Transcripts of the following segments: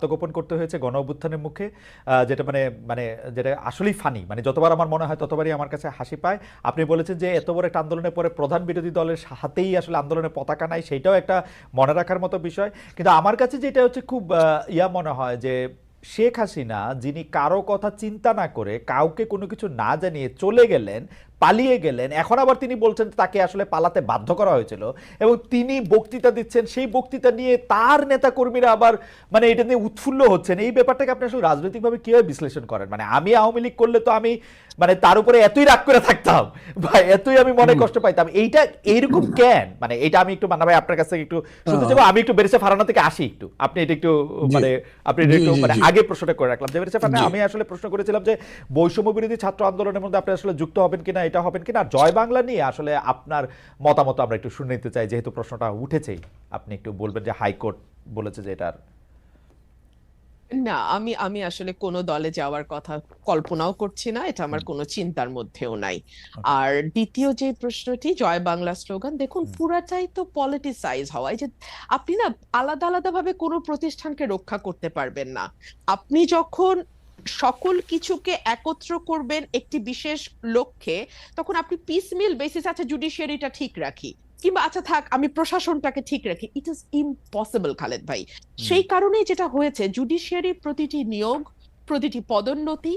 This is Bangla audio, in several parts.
আত্মগোপন করতে হয়েছে গণ অভ্যুত্থানের মুখে যেটা মানে মানে যেটা আসলেই ফানি মানে যতবার আমার মনে হয় ততবারই আমার কাছে হাসি পায়। আপনি বলেছেন যে এত বড় একটা আন্দোলনের পরে প্রধান বিরোধী দলের হাতেই আসলে আন্দোলনের পতাকা নাই, সেটাও একটা মনে রাখার মতো বিষয়। কিন্তু আমার কাছে যেটা হচ্ছে খুব ইয়া মনে হয় যে শেখ হাসিনা, যিনি কারও কথা চিন্তা না করে কাউকে কোনো কিছু না জানিয়ে চলে গেলেন পালিয়ে গেলেন। এখন আবার তিনি বলছেন তাকে আসলে পালাতে বাধ্য করা হয়েছিল এবং তিনি বক্তৃতা দিচ্ছেন। সেই বক্তৃতা নিয়ে তার নেতা কর্মীরা আবার মানে এটা নিয়ে উৎফুল্ল হচ্ছেন। এই ব্যাপারটাকে আপনি আসলে রাজনৈতিকভাবে কীভাবে বিশ্লেষণ করেন? মানে আমি আওয়ামী লীগ করলে তো আমি মানে তার উপরে এতই রাগ করে থাকতাম বা এতই আমি মনে কষ্ট পাইতাম। এইটা এইরকম কেন? মানে এটা আমি একটু মানা ভাই আপনার কাছ থেকে একটু শুনতে চাবো। আমি একটু বেরেসে ফারানা থেকে আসি একটু। আপনি এটা একটু মানে আপনি এটা একটু মানে আগে প্রশ্নটা করে রাখলাম। যে বেরেসে ফারানা আমি আসলে প্রশ্ন করেছিলাম যে বৈষম্য বিরোধী ছাত্র আন্দোলনের মধ্যে আপনি আসলে যুক্ত হবেন কিনা এটা হবেন কিনা? জয় বাংলা নিয়ে আসলে আপনার মতামত আমরা একটু শুনে নিতে চাই যেহেতু প্রশ্নটা উঠেছেই। আপনি একটু বলবেন যে হাইকোর্ট বলেছে যে এটার না আমি আমি আসলে কোনো দলে যাওয়ার কথা কল্পনাও করছি না এটা আমার কোনো চিন্তার মধ্যেও নাই। আর দ্বিতীয় যে প্রশ্নটি জয় বাংলা স্লোগান দেখুন পুরাটাই তো পলিটিসাইজ হওয়া যে আপনি না আলাদা আলাদা ভাবে কোনো প্রতিষ্ঠানকে রক্ষা করতে পারবেন না। আপনি যখন সকল কিছুকে একত্র করবেন একটি বিশেষ লক্ষ্যে তখন আপনি পিসমিল বেসিস আছে জুডিশিয়ারিটা ঠিক রাখি কিংবা আচ্ছা থাক আমি প্রশাসনটাকে ঠিক রাখি। ইট ইজ ইম্পসিবল খালেদ ভাই। সেই কারণেই যেটা হয়েছে জুডিশিয়ারি প্রতিটি নিয়োগ প্রতিটি পদোন্নতি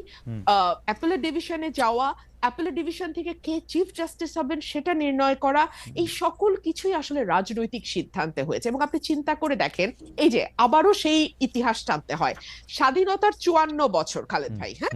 অ্যাপেলের ডিভিশনে যাওয়া অ্যাপেলের ডিভিশন থেকে কে চিফ জাস্টিস হবেন সেটা নির্ণয় করা এই সকল কিছুই আসলে রাজনৈতিক সিদ্ধান্তে হয়েছে। এবং আপনি চিন্তা করে দেখেন এই যে আবারও সেই ইতিহাস টানতে হয়। স্বাধীনতার চুয়ান্ন বছর খালেদ ভাই হ্যাঁ?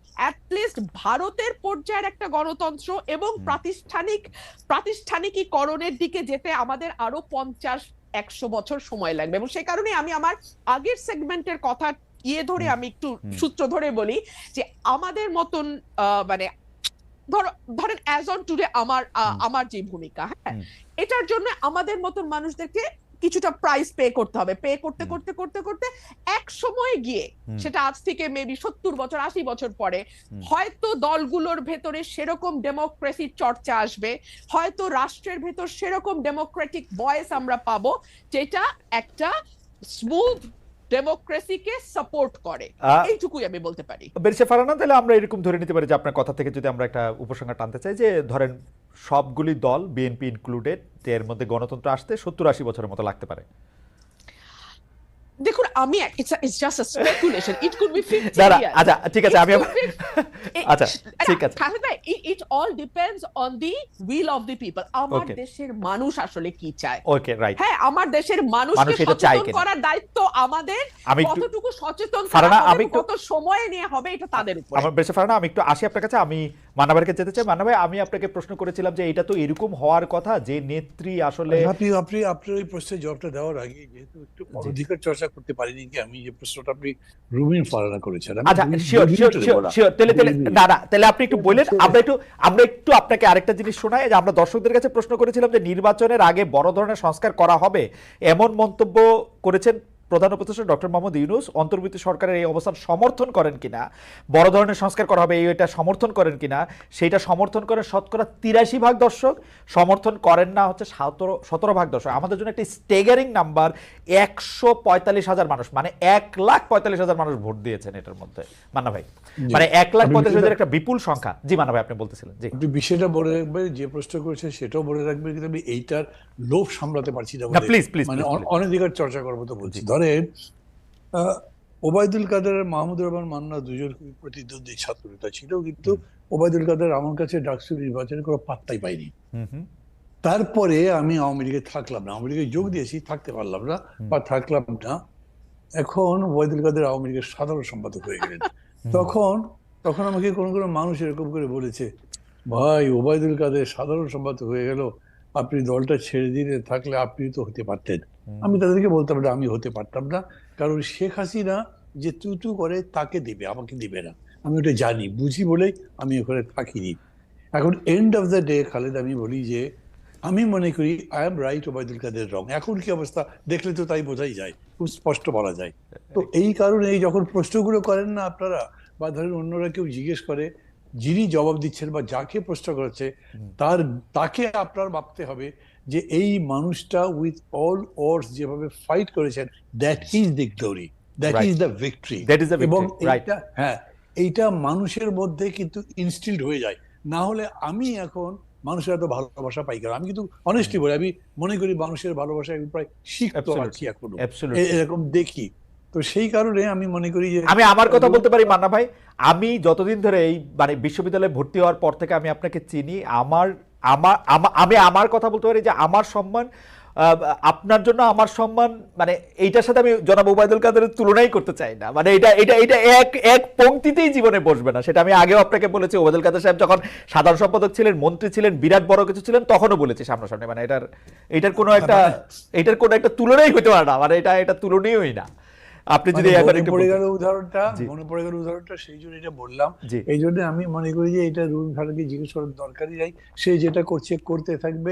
অ্যাটলিস্ট ভারতের পর্যায়ের একটা গণতন্ত্র এবং প্রাতিষ্ঠানিক প্রাতিষ্ঠানিকীকরণের দিকে যেতে আমাদের আরও পঞ্চাশ একশো বছর সময় লাগবে। এবং সে কারণে আমি আমার আগের সেগমেন্টের কথা ইয়ে ধরে আমি একটু সূত্র ধরে বলি যে আমাদের মতন আহ, মানে ধরো ধরেন অ্যাজ অন টুডে আমার আমার যে ভূমিকা হ্যাঁ? এটার জন্য আমাদের মতন মানুষদেরকে কিছুটা প্রাইস পে করতে হবে। পে করতে করতে করতে করতে এক সময় গিয়ে সেটা আজ থেকে মেবি সত্তর বছর আশি বছর পরে হয়তো দলগুলোর ভেতরে সেরকম ডেমোক্রেসির চর্চা আসবে হয়তো রাষ্ট্রের ভেতর সেরকম ডেমোক্রেটিক ভয়েস আমরা পাবো যেটা একটা স্মুথ ডেমোক্রেসিকে সাপোর্ট করে। এইটুকুই আমি বলতে পারি। বেরিসে ফারানা তাহলে আমরা এরকম ধরে নিতে পারি যে আপনার কথা থেকে যদি আমরা একটা উপসংহার টানতে চাই যে ধরেন সবগুলি দল বিএনপি ইনক্লুডেড এর মধ্যে গণতন্ত্র আসতে সত্তর আশি বছরের মতো লাগতে পারে। আমি it's it's just a speculation it could be 50 দাঁড়া ইয়ার্স আচ্ছা ঠিক আছে আমি আচ্ছা ঠিক আছে। It all depends on the will of the people আমার দেশের মানুষ আসলে কি চায়? ওকে রাইট হ্যাঁ আমার দেশের মানুষকে সচেতন করার দায়িত্ব আমাদের। কতটুকু সচেতন করা আমি কত সময় নিয়ে হবে এটা তাদের উপরে। আমার বেশি ফারানা আমি একটু আসি আপনার কাছে আমি মান্নাভাইকে যেতে চাই। মান্না ভাই আমি আপনাকে প্রশ্ন করেছিলাম যে এটা তো এরকম হওয়ার কথা যে নেত্রী আসলে আপনি আপনি আপনার ওই প্রশ্নের জবাবটা দেওয়ার আগে যেহেতু একটু অধিকার চর্চা করতে পারিনি কি আমি যে প্রশ্নটা আপনি রুমিন ফারানা করেছেন আচ্ছা শিওর শিওর শিওর তাহলে তাহলে না তাহলে আপনি একটু বলেন আমরা একটু আমরা একটু আপনাকে আরেকটা জিনিস শোনাই যে আমরা দর্শকদের কাছে প্রশ্ন করেছিলাম যে নির্বাচনের আগে বড় ধরনের সংস্কার করা হবে এমন মন্তব্য করেছেন প্রধান উপদেষ্টা ডক্টর মোহাম্মদ ইউনুস অন্তর্বর্তী সরকারের এই অবস্থান সমর্থন করেন কিনা বড় ধরনের সংস্কার করা হবে এটা সমর্থন করেন কিনা সেইটা সমর্থন করেন শতকরা তিরাশি ভাগ দর্শক সমর্থন করেন না হচ্ছে সতেরো সতেরো ভাগ দর্শক। আমাদের জন্য একটি স্টেগারিং নাম্বার একশো পঁয়তাল্লিশ হাজার মানুষ মানে এক লাখ পঁয়তাল্লিশ হাজার মানুষ ভোট দিয়েছেন এটার মধ্যে। মান্না ভাই মানে এক লাখ পঁয়তাল্লিশ হাজার একটা বিপুল সংখ্যা। জি মান্না ভাই আপনি বলতেছিলেন জি। বিষয়টা বলে রাখবেন যে প্রশ্ন করেছে সেটাও বলে রাখবেন কিন্তু আমি এইটার লোভ সামলাতে পারছি না প্লিজ প্লিজ মানে অন- অনধিকার চর্চা করব তো বলছি। ধরেন ওবায়দুল কাদের আর মাহমুদুর রহমান মান্না দুজন প্রতিদ্বন্দ্বী ছাত্র নেতা ছিল কিন্তু ওবায়দুল কাদের আমার কাছে ডাকসু নির্বাচনে কোনো পাত্তাই পাইনি তারপরে আমি আওয়ামী লীগে থাকলাম না আওয়ামী লীগে যোগ দিয়েছি থাকতে পারলাম না বা থাকলাম না। এখন ওবায়দুল কাদের আওয়ামী লীগের সাধারণ সম্পাদক হয়ে গেলেন। তখন তখন আমাকে কোন কোনো মানুষ এরকম করে বলেছে ভাই ওবায়দুল কাদের সাধারণ সম্পাদক হয়ে গেল আপনি দলটা ছেড়ে দিয়ে থাকলে আপনি তো হতে পারতেন। আমি তাদেরকে বলতাম না আমি হতে পারতাম না। কারণ শেখ হাসিনা যে তুতু করে তাকে দিবে আমাকে দিবে না। আমি ওটা জানি বুঝি বলেই আমি ওখানে থাকিনি। এখন end of the day Khaled আমি বলি যে আমি মনে করি I am right Obaidul Quader wrong এখন কি অবস্থা? দেখলে তো তাই বোঝাই যায় খুব স্পষ্ট বলা যায়। তো এই কারণে এই যখন প্রশ্নগুলো করেন না আপনারা বা ধরেন অন্যরা কেউ জিজ্ঞেস করে যিনি জবাব দিচ্ছেন বা যাকে প্রশ্ন করেছে তার তাকে আপনার ভাবতে হবে যে এই মানুষটা উইথ অল ওয়ার্স যেভাবে ফাইট করেছেন that is the glory that. Is the victory that is the এবং হ্যাঁ এইটা মানুষের মধ্যে কিন্তু ইনস্টিলড হয়ে যায়। না হলে আমি এখন মানুষের এত ভালোবাসা পাই কেন? আমি কিন্তু অনেস্টলি বলি আমি মনে করি মানুষের ভালোবাসা আমি প্রায় শিখতে. আছি এখনও। এরকম দেখি। তো সেই কারণে আমি মনে করি যে আমি আমার কথা বলতে পারি মান্না ভাই। আমি যতদিন ধরে এই মানে বিশ্ববিদ্যালয়ে ভর্তি হওয়ার পর থেকে আমি আপনাকে চিনি। আমার আমার আমা- আমি আমার কথা বলতে পারি যে আমার সম্মান আপনার জন্য আমার সম্মান মানে এইটার সাথে আমি জনাব ওবায়দুল কাদেরের তুলনাই করতে চাই না। মানে এটা এটা এটা এক এক পংক্তিতেই জীবনে বসবে না। সেটা আমি আগেও আপনাকে বলেছি ওবায়দুল কাদের সাহেব যখন সাধারণ সম্পাদক ছিলেন মন্ত্রী ছিলেন বিরাট বড় কিছু ছিলেন তখনও বলেছি সামনাসামনি। মানে এটার এটার কোনো একটা এটার কোনো একটা তুলনাই হতে পারে না। মানে এটা এটা তুলনীয়ই না। আপনি যদি মানে মনে একটু পড়ে উদাহরণটা মনে পড়ে গেল উদাহরণটা সেই জন্য এটা বললাম। এই জন্য আমি মনে করি যে এটা রুম খানকে জিজ্ঞেস করার দরকারই নাই। সে যেটা করছে করতে থাকবে।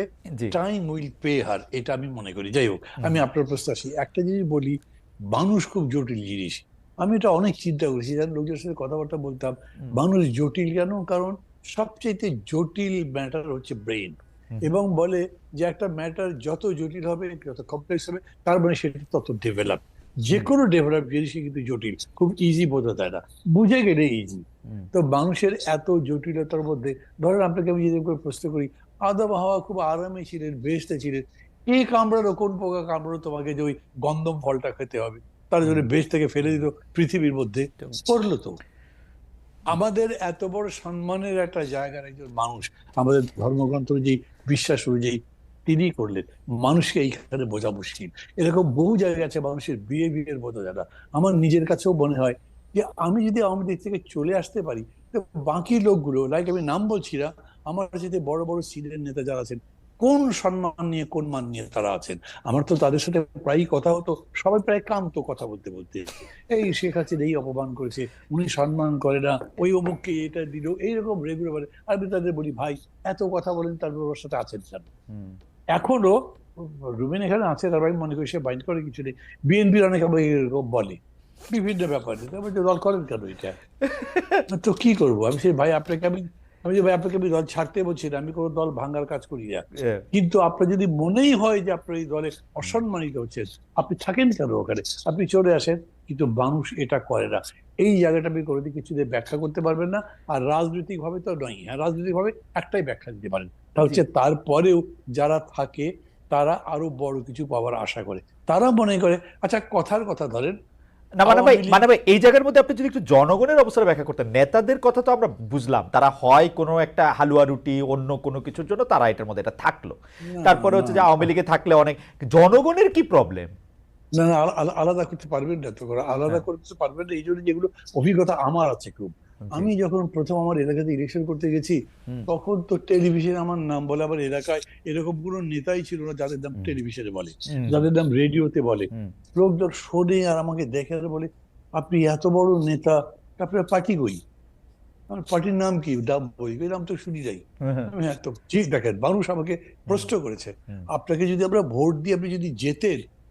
টাইম উইল পে হার এটা আমি মনে করি। যাই হোক আমি আপনার প্রশ্ন আসি। একটা জিনিস বলি মানুষ খুব জটিল জিনিস। আমি এটা অনেক চিন্তা করেছি। জানেন লোকজনের সাথে কথাবার্তা বলতাম মানুষ জটিল কেন? কারণ সবচেয়ে জটিল ম্যাটার হচ্ছে ব্রেন এবং বলে যে একটা ম্যাটার যত জটিল হবে যত কমপ্লেক্স হবে তার মানে সেটা তত ডেভেলপ যে কোনো ডেভেলপ জিনিসই কিন্তু জটিল। খুব ইজি বোঝা যায় না। বুঝে গেলে ইজি তো মানুষের এত জটিলতার মধ্যে ধরেন আপনাকে আমি যদি প্রশ্ন করি আদম হাওয়া খুব আরামে ছিলেন বেসতে ছিলেন কে কামড়ালো কোন পোকা কামড়ালো তোমাকে যে ওই গন্ধম ফলটা খেতে হবে? তার জন্য বেশ থেকে ফেলে দিল পৃথিবীর মধ্যে। করল তো। আমাদের এত বড় সম্মানের একটা জায়গার একজন মানুষ আমাদের ধর্মগ্রন্থ যে বিশ্বাস অনুযায়ী তিনি করলেন। মানুষকে এইখানে বোঝা মুশকিল। এরকম বহু জায়গা আছে মানুষের বিহেভিয়ার বোঝা না আমার নিজের কাছেও মনে হয় যে, আমি যদি আমার থেকে চলে আসতে পারি বাকি লোকগুলো লাইক আমি নাম বলছি না, আমার সাথে বড় বড় সিনিয়র নেতা যারা আছেন, কোন সম্মান নিয়ে, কোন মান নিয়ে তারা আছেন? আমার তো তাদের সাথে প্রায়ই কথা হতো, সবাই প্রায় কান্ত কথা বলতে বলতে। এই শেখ হাসিনা এই অপমান করেছে, উনি সম্মান করে না, ওই অমুককে এটা দিল, এইরকম রেগুলার আমি তাদের বলি, ভাই, এত কথা বলেন তার ওর সাথে আছেন হুম। এখনও রুমেন এখানে আছে তারপর আমি মনে করি সে বাইন্ড করে কিছু নেই। বিএনপির অনেক আমাকে এরকম বলে। বিভিন্ন ব্যাপারে। তারপর যে দল করেন কেন এটা? তো কি করব? আমি সেই ভাই আপনাকে আমি আমি যে ভাই আপনাকে আমি দল ছাড়তে বলছি না আমি কোনো দল ভাঙার কাজ করি না। কিন্তু আপনার যদি মনেই হয় যে আপনার এই দলে অসম্মানিত হচ্ছেন আপনি থাকেন কেন ওখানে? আপনি চলে আসেন কিন্তু মানুষ এটা করে না। এই জায়গাটা আপনি কিছু দিয়ে ব্যাখ্যা করতে পারবেন না। আর রাজনৈতিক ভাবে তো নয়। হ্যাঁ রাজনৈতিক ভাবে একটাই ব্যাখ্যা দিতে পারেন। হচ্ছে তারপরেও যারা থাকে তারা আরও বড় কিছু পাওয়ার আশা করে। তারা মনে করে আচ্ছা কথার কথা ধরেন। না মানে ভাই মানে ভাই এই জায়গার মধ্যে আপনি যদি একটু জনগণের অবস্থা ব্যাখ্যা করতেন নেতাদের কথা তো আমরা বুঝলাম। তারা হয় কোনো একটা হালুয়া রুটি অন্য কোনো কিছুর জন্য তারা এটার মধ্যে এটা থাকল। তারপরে হচ্ছে যে আওয়ামী লীগে থাকলে অনেক জনগণের কি প্রবলেম না না আলা- আলা- আলাদা করতে পারবেন না তো আলাদা হ্যাঁ। করতে পারবেন না। এই জন্য যেগুলো অভিজ্ঞতা আমার আছে খুব। আমি যখন প্রথম আমার এলাকাতে ইলেকশন করতে গেছি তখন তো টেলিভিশনে আমার নাম বলে আবার এলাকায় এরকম কোনো নেতাই ছিল না যাদের নাম। টেলিভিশনে বলে যাদের নাম রেডিওতে বলে। লোকজন শোনে আর আমাকে দেখে আর বলে আপনি এত বড় নেতা আপনার পার্টি কই? আমার পার্টির নাম কি? ডাব বই। এই নাম তো শুনি যাই আমি হ্যাঁ। তো ঠিক দেখেন মানুষ আমাকে প্রশ্ন করেছে আপনাকে যদি আমরা ভোট দিয়ে আপনি যদি জেতেন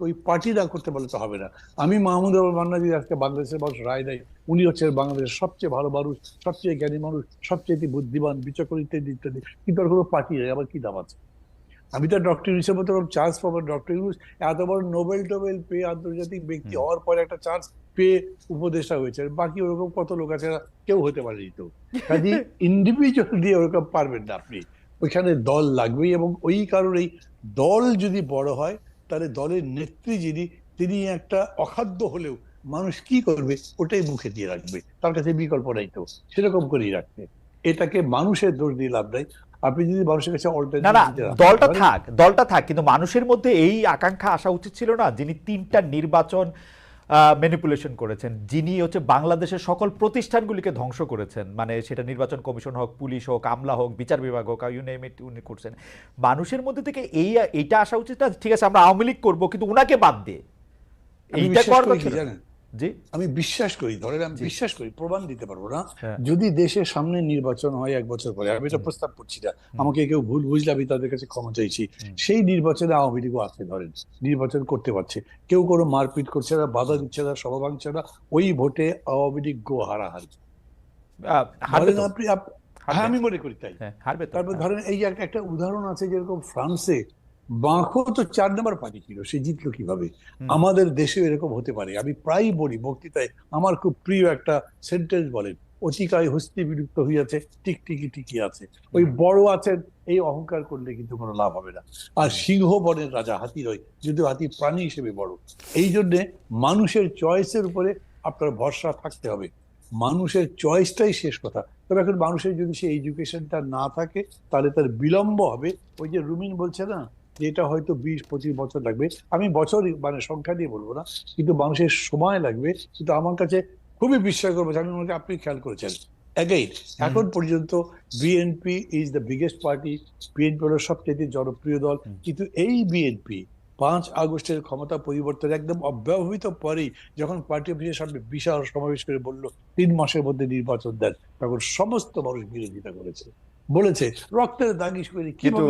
ওই পার্টি না করতে বলে তো হবে না। আমি মাহমুদ আবুল মান্না যদি আজকে বাংলাদেশের মানুষ রায় দেয় উনি হচ্ছেন বাংলাদেশের সবচেয়ে ভালো মানুষ সবচেয়ে জ্ঞানী মানুষ সবচেয়ে বুদ্ধিমান বিচক্ষণ ইত্যাদি ইত্যাদি। কিন্তু আর কোনো পার্টি নেই আবার কি দাম আছে? আমি তো ডক্টর ইউনুসের মতো চান্স পাবো ডক্টর ইউনুস এত বড় নোবেল টোবেল পেয়ে আন্তর্জাতিক ব্যক্তি হওয়ার পরে একটা চান্স পেয়ে উপদেষ্টা হয়েছে বাকি ওরকম কত লোক আছে কেউ হতে পারেনি তো। কাজে ইন্ডিভিজুয়াল দিয়ে ওরকম পারবেন না আপনি। ওইখানে দল লাগবেই এবং ওই কারণেই দল যদি বড় হয় তাহলে দলের নেত্রী যিনি তিনি একটা অখাদ্য হলেও মানুষ কি করবে? ওটাই মুখে দিয়ে রাখবে। তার কাছে বিকল্প নাই তো। সেরকম করেই রাখবে। এটাকে মানুষের দোষ দিয়ে লাভ নাই। আপনি যদি মানুষের কাছে না না দলটা থাক দলটা থাক কিন্তু মানুষের মধ্যে এই আকাঙ্ক্ষা আসা উচিত ছিল না? যিনি তিনটা নির্বাচন ম্যানিপুলেশন করেছেন। যিনি হচ্ছে বাংলাদেশের সকল প্রতিষ্ঠানগুলিকে ধ্বংস করেছেন মানে সেটা নির্বাচন কমিশন হোক পুলিশ হোক আমলা হোক বিচার বিভাগ হোক ইউ নেম ইট উনি করছেন। মানুষের মধ্যে থেকে এই এইটা আসা উচিত না ঠিক আছে আমরা আওয়ামী লীগ করব কিন্তু ওনাকে বাদ দিয়ে। এইটা করার কি জানেন? আমি বিশ্বাস করি ধরেন আমি বিশ্বাস করি প্রমাণ দিতে পারব না। হ্যাঁ। যদি দেশের সামনে নির্বাচন হয় এক বছর পরে আমি এটা প্রস্তাব করছি না। আমাকে কেউ ভুল বুঝলে আমি তাদের কাছে ক্ষমা চাইছি। সেই নির্বাচনে আওয়ামী লীগও আছে ধরেন। নির্বাচন করতে পারছে। কেউ কোনো মারপিট করছে না বাধা দিচ্ছে না সভা ভাঙছে না ওই ভোটে আওয়ামী লীগ গো হারাহারি। ধরেন আপনি হ্যাঁ আমি মনে করি তাই। হ্যাঁ, তারপর হ্যাঁ। ধরেন এই একটা উদাহরণ আছে যেরকম ফ্রান্সে বাঁকো তো চার নম্বর পার্টি ছিল সে জিতলো কীভাবে? আমাদের দেশে এরকম হতে পারে। আমি প্রায়ই বলি বক্তৃতায় আমার খুব প্রিয় একটা সেন্টেন্স বলেন অতিকায় হস্তি বিলুপ্ত হইয়াছে টিকটিকি টিকি আছে। ওই বড় আছেন এই অহংকার করলে কিন্তু কোনো লাভ হবে না। আর সিংহ বনের রাজা হাতি নয় যদিও হাতি প্রাণী হিসেবে বড়। এই জন্যে মানুষের চয়েসের উপরে আপনার ভরসা থাকতে হবে। মানুষের চয়েসটাই শেষ কথা। তবে এখন মানুষের যদি সে এডুকেশনটা না থাকে তাহলে তার বিলম্ব হবে। ওই যে রুমিন বলছে না যে এটা হয়তো বিশ পঁচিশ বছর লাগবে। আমি বছর মানে সংখ্যা দিয়ে বলব না কিন্তু মানুষের সময় লাগবে কিন্তু আমার কাছে খুবই বিশ্বাস করব। আমি মনে আপনি খেয়াল করেছেন। অ্যাগেইন এখন পর্যন্ত BNP is the biggest party BNP হলো সবচেয়ে জনপ্রিয় দল। কিন্তু এই বিএনপি পাঁচ আগস্টের ক্ষমতা পরিবর্তন একদম অব্যবহৃত পরেই যখন পার্টি অফিসের সামনে বিশাল সমাবেশ করে বলল তিন মাসের মধ্যে নির্বাচন দেন তখন সমস্ত মানুষ বিরোধিতা করেছে। বলেছে রক্তের দাগি কিন্তু কীভাবে